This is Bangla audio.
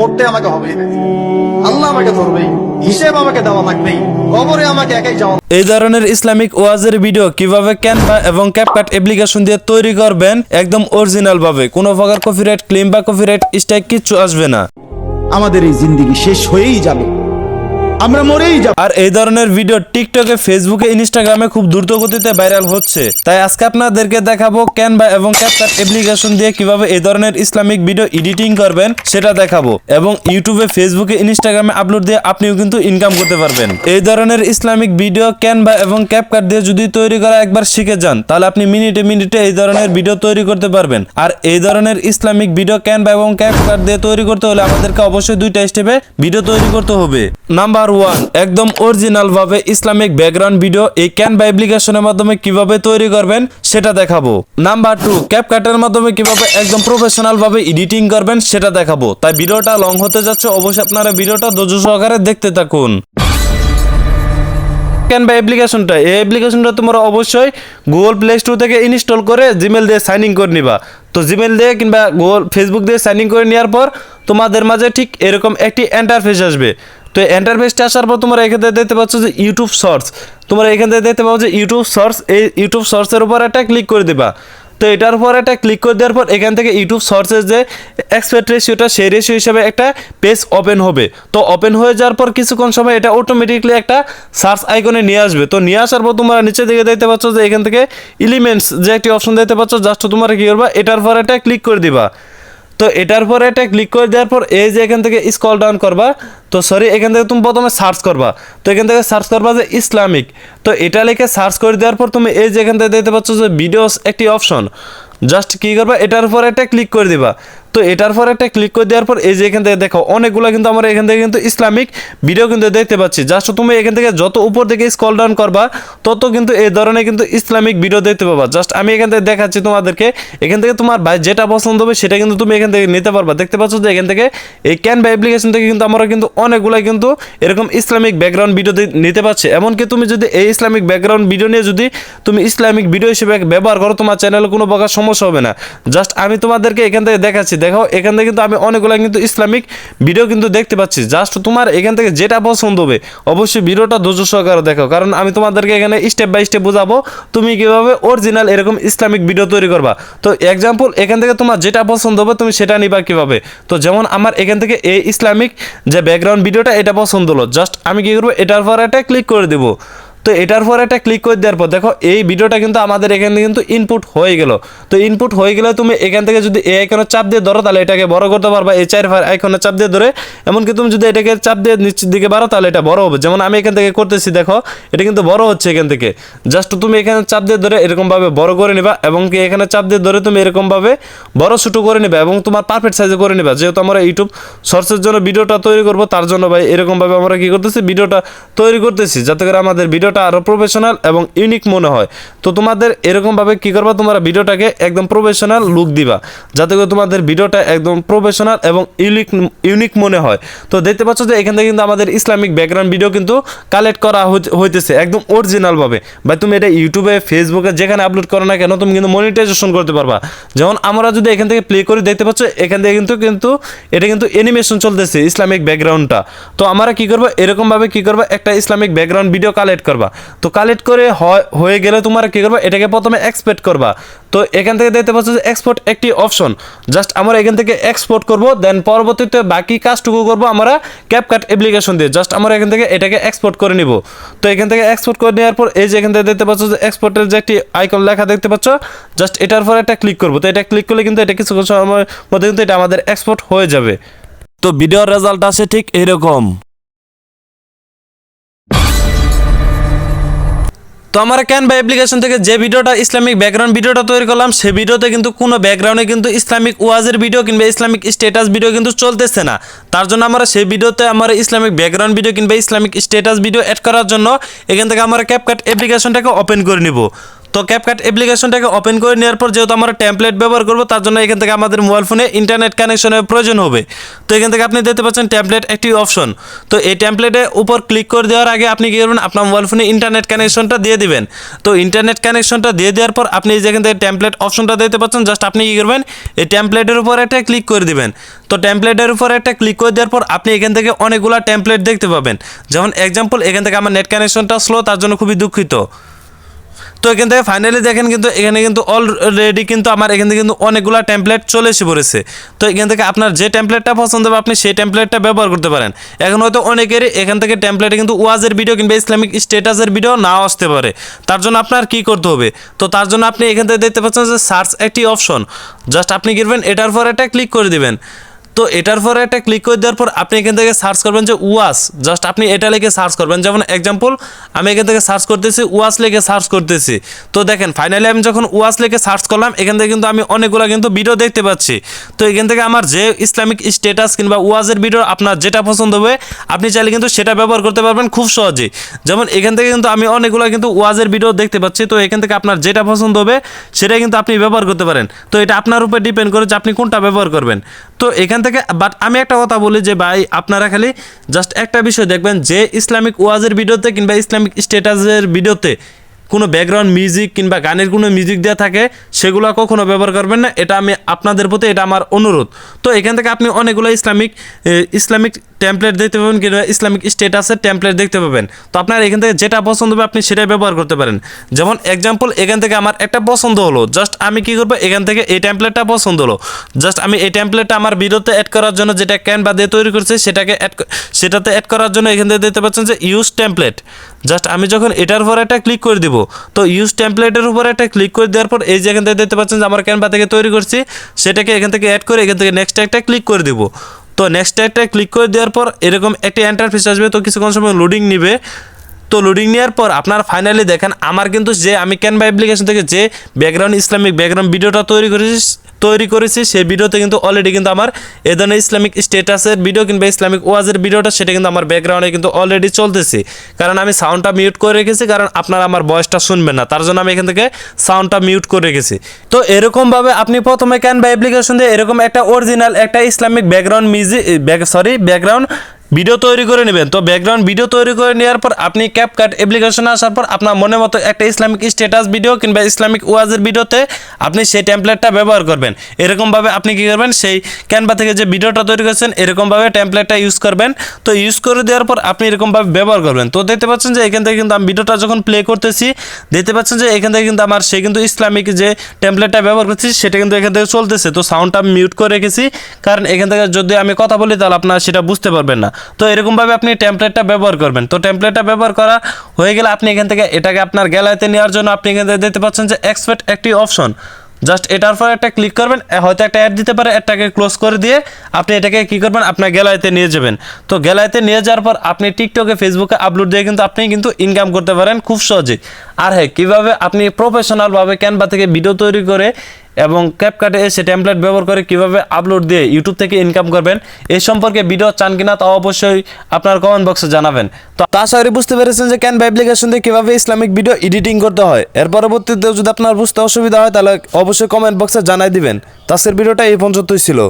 মরতে আমাকে হবেই আল্লাহ আমাকে ধরবেই হিসেব আমাকে দেওয়া লাগবেই কবরে আমাকে একাই যাওয়া এই ধরনের ইসলামিক ওয়াজের ভিডিও কীভাবে ক্যানভা এবং ক্যাপকাট অ্যাপ্লিকেশন দিয়ে তৈরি করবেন একদম অরিজিনাল ভাবে। কোনো প্রকার কপিরাইট ক্লেম বা কপিরাইট স্ট্রাইক কিচ্ছু আসবে না। আমাদের এই জিন্দগি শেষ হয়েই যাবে। আমরা মরেই যাব। আর এই ধরনের ভিডিও টিকটকে ফেসবুকে ইনস্টাগ্রামে খুব দ্রুত গতিতে ভাইরাল হচ্ছে। তাই আজকে আপনাদেরকে দেখাবো ক্যানভা এবং ক্যাপকাট অ্যাপ্লিকেশন দিয়ে কীভাবে এই ধরনের ইসলামিক ভিডিও এডিটিং করবেন, সেটা দেখাবো। এবং ইউটিউবে ফেসবুকে ইনস্টাগ্রামে আপলোড দিয়ে আপনিও কিন্তু ইনকাম করতে পারবেন। এই ধরনের ইসলামিক ভিডিও ক্যানভা এবং ক্যাপকাট দিয়ে যদি তৈরি করা একবার শিখে যান, তাহলে আপনি মিনিটে মিনিটে এই ধরনের ভিডিও তৈরি করতে পারবেন। আর এই ধরনের ইসলামিক ভিডিও ক্যানভা এবং ক্যাপকাট দিয়ে তৈরি করতে হলে আমাদেরকে অবশ্যই দুইটা স্টেপে ভিডিও তৈরি করতে হবে। নাম্বার ওয়ান একদম অরিজিনাল ভাবে ইসলামিক ব্যাকগ্রাউন্ড ভিডিও এই ক্যানভা অ্যাপ্লিকেশনের মাধ্যমে কীভাবে তৈরি করবেন সেটা দেখাবো। নাম্বার টু ক্যাপকাটের মাধ্যমে কীভাবে একদম প্রফেশনাল ভাবে এডিটিং করবেন সেটা দেখাবো। তাই ভিডিওটা লং হতে যাচ্ছে, অবশ্যই আপনারা ভিডিওটা ধৈর্য সহকারে দেখতে থাকুন। ক্যান ক্যানভা অ্যাপ্লিকেশনটা এই অ্যাপ্লিকেশনটা তোমরা অবশ্যই গুগল প্লে স্টোর থেকে ইনস্টল করে জিমেল দিয়ে সাইন ইন করে নিবা। তো জিমেল দিয়ে কিংবা গুগল ফেসবুক দিয়ে সাইন ইন করে নেওয়ার পর তোমাদের মাঝে ঠিক এরকম একটি এন্টারফেস আসবে। তো এন্টারফেসটা আসার পর তোমরা এখান থেকে দেখতে পাচ্ছ যে ইউটিউব শর্টস তোমরা এখান থেকে দেখতে পাচ্ছ যে ইউটিউব শর্টস এই ইউটিউব শর্টসের উপর একটা ক্লিক করে দিবা। তো এটার পর একটা ক্লিক করে দেওয়ার পর এখান থেকে ইউটিউব সোর্সের যে এক্সপেক্ট রেশিওটা সেই রেশিও হিসাবে একটা পেজ ওপেন হবে। তো ওপেন হয়ে যাওয়ার পর কিছুক্ষণ সময় এটা অটোমেটিকলি একটা সার্চ আইকনে নিয়ে আসবে। তো নিয়ে আসার পর তোমরা নিচে দিকে দেখতে পাচ্ছ যে এখান থেকে এলিমেন্টস যে একটি অপশন দেখতে পাচ্ছ জাস্ট তোমরা কী করবা, এটার পর একটা ক্লিক করে দিবা। তো এটার পরে এটা ক্লিক করে দেওয়ার পর এই যে এখান থেকে স্কল ডাউন করবা, তো সরি এখান থেকে তুমি প্রথমে সার্চ করবা। তো এখান থেকে সার্চ করবা যে ইসলামিক। তো এটা লিখে সার্চ করে দেওয়ার পর তুমি এই যে এখান থেকে দেখতে পাচ্ছ যে ভিডিওস একটি অপশন জাস্ট কী করবা, এটার উপর একটা ক্লিক করে দিবা। তো এটার পর একটা ক্লিক করে দেওয়ার পর এই যে এখান থেকে দেখো, অনেকগুলো কিন্তু আমরা এখান থেকে কিন্তু ইসলামিক ভিডিও কিন্তু দেখতে পাচ্ছি। জাস্ট তুমি এখান থেকে যত উপর থেকে স্কল ডাউন করবা, তত কিন্তু এই ধরনের কিন্তু ইসলামিক ভিডিও দেখতে পাবা। জাস্ট আমি এখান থেকে দেখাচ্ছি তোমাদেরকে, এখান থেকে তোমার ভাই যেটা পছন্দ হবে সেটা কিন্তু তুমি এখান থেকে নিতে পারবা। দেখতে পাচ্ছ যে এখান থেকে এই ক্যানভা অ্যাপ্লিকেশন থেকে কিন্তু আমরা কিন্তু অনেকগুলো কিন্তু এরকম ইসলামিক ব্যাকগ্রাউন্ড ভিডিও নিতে পারছি। এমনকি তুমি যদি এই ইসলামিক ব্যাকগ্রাউন্ড ভিডিও নিয়ে যদি তুমি ইসলামিক ভিডিও হিসেবে ব্যবহার করো, তোমার চ্যানেলে কোনো প্রকার সমস্যা হবে না। জাস্ট আমি তোমাদেরকে এখান থেকে দেখাচ্ছি দেখো এখান থেকে কিন্তু আমি অনেকগুলো কিন্তু ইসলামিক ভিডিও কিন্তু দেখতে পাচ্ছি। জাস্ট তোমার এখান থেকে যেটা পছন্দ হবে, অবশ্যই ভিডিওটা ধৈর্য সহকারে দেখো কারণ আমি তোমাদেরকে এখানে স্টেপ বাই স্টেপ বোঝাবো তুমি কীভাবে অরিজিনাল এরকম ইসলামিক ভিডিও তৈরি করবা। তো এক্সাম্পল এখান থেকে তোমার যেটা পছন্দ হবে তুমি সেটা নিবা কীভাবে? তো যেমন আমার এখান থেকে এই ইসলামিক যে ব্যাকগ্রাউন্ড ভিডিওটা এটা পছন্দ হলো। জাস্ট আমি কি করব, এটার পর একটা ক্লিক করে দেবো। তো এটার পর একটা ক্লিক করে দেওয়ার পর, দেখো এই ভিডিওটা কিন্তু আমাদের এখান থেকে কিন্তু ইনপুট হয়ে গেল। তো ইনপুট হয়ে গেলে তুমি এখান থেকে যদি এই আইকনে চাপ দিয়ে ধরো, তাহলে এটাকে বড় করতে পারবা, এই চার আইকনে চাপ দিয়ে ধরে। এমনকি তুমি যদি এটাকে চাপ দিয়ে নিচের দিকে বাড়ো তাহলে এটা বড় হবে। যেমন আমি এখান থেকে করতেছি, দেখো, এটা কিন্তু বড় হচ্ছে এখান থেকে। জাস্ট তুমি এখানে চাপ দিয়ে ধরে এরকমভাবে বড় করে নিবা, এবং কি এখানে চাপ দিয়ে ধরে তুমি এরকমভাবে বড় ছোটো করে নিবা, এবং তোমার পারফেক্ট সাইজে করে নিবা। যেহেতু আমরা ইউটিউব সোর্সের জন্য ভিডিওটা তৈরি করব, তার জন্য ভাই এরকমভাবে আমরা কি করতেছি ভিডিওটা তৈরি করতেছি। যাতে করে আমাদের ভিডিওটা আরও প্রফেশনাল এবং ইউনিক মনে হয়। তো তোমাদের এরকমভাবে কি করবা? তোমরা ভিডিওটাকে একদম প্রফেশনাল লুক দিবা। যাতে করে তোমাদের ভিডিওটা একদম প্রফেশনাল এবং ইউনিক ইউনিক মনে হয়। তো দেখতে পাচ্ছ যে এখান থেকে কিন্তু আমাদের ইসলামিক ব্যাকগ্রাউন্ড ভিডিও কিন্তু কালেক্ট করা হইতেছে একদম অরিজিনালভাবে ভাই, তুমি এটা ইউটিউবে ফেসবুকে যেখানে আপলোড করো না কেন, তুমি কিন্তু মনিটাইজেশন করতে পারবা। যেমন আমরা যদি এখান থেকে প্লে করি, দেখতে পাচ্ছ এখান থেকে কিন্তু কিন্তু এটা কিন্তু অ্যানিমেশন চলতেছে ইসলামিক ব্যাকগ্রাউন্ডটা তো আমরা কি করব? এরকমভাবে কি করব? একটা ইসলামিক ব্যাকগ্রাউন্ড ভিডিও কালেক্ট করবা। তো কালেক্ট করে হয়- হয়ে গেলে তোমরা কি করবা? এটাকে প্রথমে এক্সপেক্ট করবা। তো এখান থেকে দেখতে পাচ্ছ যে এক্সপোর্ট একটি অপশন জাস্ট আমরা এখান থেকে এক্সপোর্ট করব দেন পরবর্তীতে বাকি কাজটুকু করব আমরা ক্যাপকাট অ্যাপ্লিকেশন দিয়ে। জাস্ট আমরা এখান থেকে এটাকে এক্সপোর্ট করে নিব। তো এখান থেকে এক্সপোর্ট করে নেওয়ার পর এই যে এখান থেকে দেখতে পাচ্ছ যে এক্সপোর্টের যে একটি আইকন লেখা দেখতে পাচ্ছ জাস্ট এটার পর একটা ক্লিক করব। তো এটা ক্লিক করলে কিন্তু এটা কিছু সময়ের মধ্যে কিন্তু এটা আমাদের এক্সপোর্ট হয়ে যাবে। তো ভিডিওর রেজাল্ট আসে ঠিক এরকম তো আমার ক্যানভা অ্যাপ্লিকেশন থেকে যে ভিডিওটা ইসলামিক ব্যাকগ্রাউন্ড ভিডিওটা তৈরি করলাম, সে ভিডিওতে কিন্তু কোনো ব্যাকগ্রাউন্ডে কিন্তু ইসলামিক ওয়াজের ভিডিও কিংবা ইসলামিক স্টেটাস ভিডিও কিন্তু চলতেছে না। তার জন্য আমরা সেই ভিডিওতে আমার ইসলামিক ব্যাকগ্রাউন্ড ভিডিও কিংবা ইসলামিক স্টেটাস ভিডিও অ্যাড করার জন্য এখান থেকে আমরা ক্যাপকাট অ্যাপ্লিকেশনটাকে ওপেন করে নিব। তো ক্যাপকাট অ্যাপ্লিকেশনটাকে ওপেন করে নেওয়ার পর যেহেতু আমরা টেমপ্লেট ব্যবহার করব, তার জন্য এখান থেকে আমাদের মোবাইল ফোনে ইন্টারনেট কানেকশনের প্রয়োজন হবে। তো এখান থেকে আপনি দেখতে পাচ্ছেন টেমপ্লেট একটি অপশন তো এই টেমপ্লেটে উপর ক্লিক করে দেওয়ার আগে আপনি কী করবেন? আপনার মোবাইল ফোনে ইন্টারনেট কানেকশনটা দিয়ে দিবেন। তো ইন্টারনেট কানেকশনটা দিয়ে দেওয়ার পর আপনি যেখান থেকে টেমপ্লেট অপশনটা দেখতে পাচ্ছেন জাস্ট আপনি কী করবেন? এই টেমপ্লেটের উপর একটা ক্লিক করে দিবেন। তো টেমপ্লেটের উপর একটা ক্লিক করে দেওয়ার পর আপনি এখান থেকে অনেকগুলো টেমপ্লেট দেখতে পাবেন। যেমন এক্সাম্পল এখান থেকে আমার নেট কানেকশনটা স্লো তার জন্য খুবই দুঃখিত। তো এখান থেকে ফাইনালি দেখেন কিন্তু এখানে কিন্তু অলরেডি কিন্তু আমার এখান থেকে কিন্তু অনেকগুলো টেমপ্লেট চলে এসে পড়েছে। তো এখান থেকে আপনার যে টেমপ্লেটটা পছন্দ হবে, আপনি সেই টেমপ্লেটটা ব্যবহার করতে পারেন। এখন হয়তো অনেকেরই এখান থেকে টেমপ্লেটে কিন্তু ওয়াজের ভিডিও কিংবা ইসলামিক স্টেটাসের ভিডিও নাও আসতে পারে। তার জন্য আপনার কি করতে হবে? তো তার জন্য আপনি এখান থেকে দেখতে পাচ্ছেন যে সার্চ একটি অপশন জাস্ট আপনি কি করবেন এটার পর একটা ক্লিক করে দিবেন। তো এটার পরে একটা ক্লিক করে দেওয়ার পর আপনি এখান থেকে সার্চ করবেন যে ওয়াস। জাস্ট আপনি এটা লিখে সার্চ করবেন। যেমন এক্সাম্পল আমি এখান থেকে সার্চ করতেছি, ওয়াস লিখে সার্চ করতেছি। তো দেখেন ফাইনালি আমি যখন ওয়াস লিখে সার্চ করলাম, এখান থেকে কিন্তু আমি অনেকগুলো কিন্তু ভিডিও দেখতে পাচ্ছি। তো এখান থেকে আমার যে ইসলামিক স্ট্যাটাস কিংবা ওয়াজের ভিডিও আপনার যেটা পছন্দ হবে, আপনি চাইলে কিন্তু সেটা ব্যবহার করতে পারবেন খুব সহজেই। যেমন এখান থেকে কিন্তু আমি অনেকগুলো কিন্তু ওয়াজের ভিডিও দেখতে পাচ্ছি। তো এখান থেকে আপনার যেটা পছন্দ হবে সেটা কিন্তু আপনি ব্যবহার করতে পারেন। তো এটা আপনার উপর ডিপেন্ড করে যে আপনি কোনটা ব্যবহার করবেন। তো এখান থেকে বাট আমি একটা কথা বলি যে ভাই, আপনারা খালি জাস্ট একটা বিষয় দেখবেন, যে ইসলামিক ওয়াজের ভিডিওতে কিংবা ইসলামিক স্ট্যাটাসের ভিডিওতে কোনো ব্যাকগ্রাউন্ড মিউজিক কিংবা গানের কোনো মিউজিক দেওয়া থাকে, সেগুলো কখনো ব্যবহার করবেন না। এটা আমি আপনাদের প্রতি এটা আমার অনুরোধ। তো এখান থেকে আপনি অনেকগুলো ইসলামিক ইসলামিক টেমপ্লেট দেখতে পাবেন কিংবা ইসলামিক স্ট্যাটাসের টেমপ্লেট দেখতে পাবেন। তো আপনার এখান থেকে যেটা পছন্দ হবে আপনি সেটাই ব্যবহার করতে পারেন। যেমন এক্সাম্পল এখান থেকে আমার একটা পছন্দ হলো। জাস্ট আমি কি করব? এখান থেকে এই টেমপ্লেটটা পছন্দ হলো। জাস্ট আমি এই টেমপ্লেটটা আমার ভিডিওতে অ্যাড করার জন্য যেটা ক্যানভা দিয়ে তৈরি করছে, সেটাকে অ্যাড সেটাতে অ্যাড করার জন্য এখান থেকে দেখতে পাচ্ছেন যে ইউজ টেমপ্লেট জাস্ট আমি যখন এটার পর একটা ক্লিক করে দিব তো ইউজ টেমপ্লেটের উপরে একটা ক্লিক করে দেওয়ার পর এই যে এখান থেকে দেখতে পাচ্ছেন যে আমার ক্যানভা থেকে তৈরি করছি, সেটাকে এখান থেকে অ্যাড করে এখান থেকে নেক্সট একটা ক্লিক করে দেবো। তো নেক্সট একটা ক্লিক করে দেওয়ার পর এরকম একটি এন্টারফেস আসবে, তো কিছুক্ষণ সময় লোডিং নিবে। তো লোডিং নেওয়ার পর আপনার ফাইনালি দেখেন, আমার কিন্তু যে আমি ক্যানভা অ্যাপ্লিকেশন থেকে যে ব্যাকগ্রাউন্ড ইসলামিক ব্যাকগ্রাউন্ড ভিডিওটা তৈরি করেছি তৈরি করেছি, সেই ভিডিওতে কিন্তু অলরেডি কিন্তু আমার এ ধরনের ইসলামিক স্টেটাসের ভিডিও কিংবা ইসলামিক ওয়াজের ভিডিওটা, সেটা কিন্তু আমার ব্যাকগ্রাউন্ডে কিন্তু অলরেডি চলতেছে। কারণ আমি সাউন্ডটা মিউট করে রেখেছি, কারণ আপনারা আমার ভয়েসটা শুনবেন না। তার জন্য আমি এখান থেকে সাউন্ডটা মিউট করে রেখেছি। তো এরকমভাবে আপনি প্রথমে ক্যানভা অ্যাপ্লিকেশন দিয়ে এরকম একটা অরিজিনাল একটা Islamic background music sorry background video তৈরি করে নেবেন। তো ব্যাকগ্রাউন্ড ভিডিও তৈরি করে নেওয়ার পর আপনি ক্যাপকাট অ্যাপ্লিকেশনে আসার পর আপনার মনে মতো একটা ইসলামিক স্ট্যাটাস ভিডিও কিংবা ইসলামিক ওয়াজের ভিডিওতে আপনি সেই টেমপ্লেটটা ব্যবহার করবেন। এরকমভাবে আপনি কী করবেন? সেই ক্যানভা থেকে যে ভিডিওটা তৈরি করেছেন, এরকমভাবে টেমপ্লেটটা ইউজ করবেন। তো ইউজ করে দেওয়ার পর আপনি এরকমভাবে ব্যবহার করবেন। তো দেখতে পাচ্ছেন যে এখান থেকে কিন্তু আমি ভিডিওটা যখন প্লে করতেছি, দেখতে পাচ্ছেন যে এখান থেকে কিন্তু আমার সেই কিন্তু ইসলামিক যে টেমপ্লেটটা ব্যবহার করছি সেটা কিন্তু এখান থেকে চলতেছে। তো সাউন্ডটা মিউট করে রেখেছি। কারণ এখান থেকে যদি আমি কথা বলি, তাহলে আপনারা সেটা বুঝতে পারবেন না। তো এরকমভাবে আপনি টেমপ্লেটটা ব্যবহার করবেন। তো টেমপ্লেটটা ব্যবহার করা হয়ে গেলে আপনি এখান থেকে এটাকে আপনার গ্যালারিতে নেওয়ার জন্য আপনি এখান থেকে দেখতে পাচ্ছেন যে এক্সপেক্ট একটি অপশন জাস্ট এটার পর একটা ক্লিক করবেন হয়তো একটা অ্যাড দিতে পারে অ্যাডটাকে ক্লোজ করে দিয়ে আপনি এটাকে কি করবেন, আপনার গ্যালারিতে নিয়ে যাবেন। তো গ্যালারিতে নিয়ে যাওয়ার পর আপনি টিকটকে ফেসবুকে আপলোড দিয়ে কিন্তু আপনি কিন্তু ইনকাম করতে পারেন খুব সহজে আর হ্যাঁ কীভাবে আপনি প্রফেশনালভাবে ক্যানভা থেকে ভিডিও তৈরি করে এবং ক্যাপকাটে এসে ট্যাম্পলেট ব্যবহার করে কীভাবে আপলোড দিয়ে ইউটিউব থেকে ইনকাম করবেন এই সম্পর্কে ভিডিও চান কিনা তা অবশ্যই আপনার কমেন্ট বক্সে জানাবেন। তো তাছাড়া বুঝতে পেরেছেন যে ক্যানভা অ্যাপ্লিকেশন দিয়ে কীভাবে ইসলামিক ভিডিও এডিটিং করতে হয়। এর পরবর্তীতেও যদি আপনার বুঝতে অসুবিধা হয়, তাহলে অবশ্যই কমেন্ট বক্সে জানাই দিবেন। তাছাড়া ভিডিওটা এই পর্যন্তই ছিল।